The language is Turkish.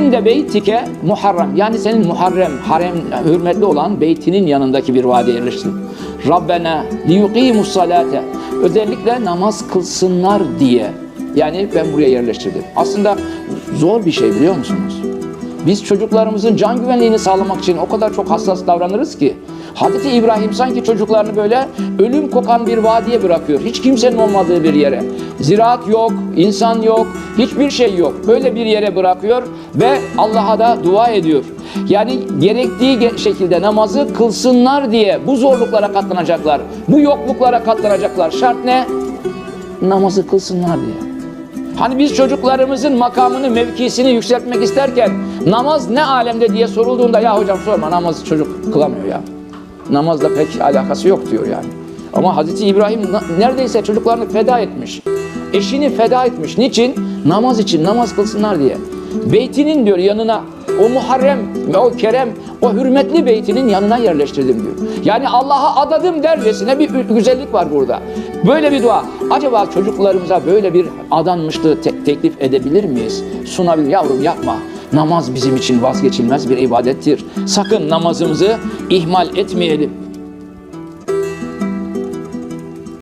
inde beytike muharrem. Yani senin muharrem, harem, hürmetli olan beytinin yanındaki bir vadiye yerleştir. Rabbena liyuqimus salate. Özellikle namaz kılsınlar diye. Yani ben buraya yerleştirdim. Aslında zor bir şey biliyor musunuz? Biz çocuklarımızın can güvenliğini sağlamak için o kadar çok hassas davranırız ki. Hazreti İbrahim sanki çocuklarını böyle ölüm kokan bir vadiye bırakıyor. Hiç kimsenin olmadığı bir yere. Ziraat yok, insan yok, hiçbir şey yok. Böyle bir yere bırakıyor ve Allah'a da dua ediyor. Yani gerektiği ge- şekilde namazı kılsınlar diye bu zorluklara katlanacaklar. Bu yokluklara katlanacaklar. Şart ne? Namazı kılsınlar diye. Hani biz çocuklarımızın makamını, mevkisini yükseltmek isterken namaz ne alemde diye sorulduğunda ya hocam sorma namaz çocuk kılamıyor ya. Namazla pek alakası yok diyor yani. Ama Hazreti İbrahim neredeyse çocuklarını feda etmiş. Eşini feda etmiş. Niçin? Namaz için, namaz kılsınlar diye. Beytinin diyor yanına o Muharrem ve o Kerem o hürmetli beytinin yanına yerleştirdim diyor. Yani Allah'a adadım dercesine bir güzellik var burada. Böyle bir dua. Acaba çocuklarımıza böyle bir adanmışlığı te- teklif edebilir miyiz? Sunabilir. Yavrum yapma. Namaz bizim için vazgeçilmez bir ibadettir. Sakın namazımızı ihmal etmeyelim.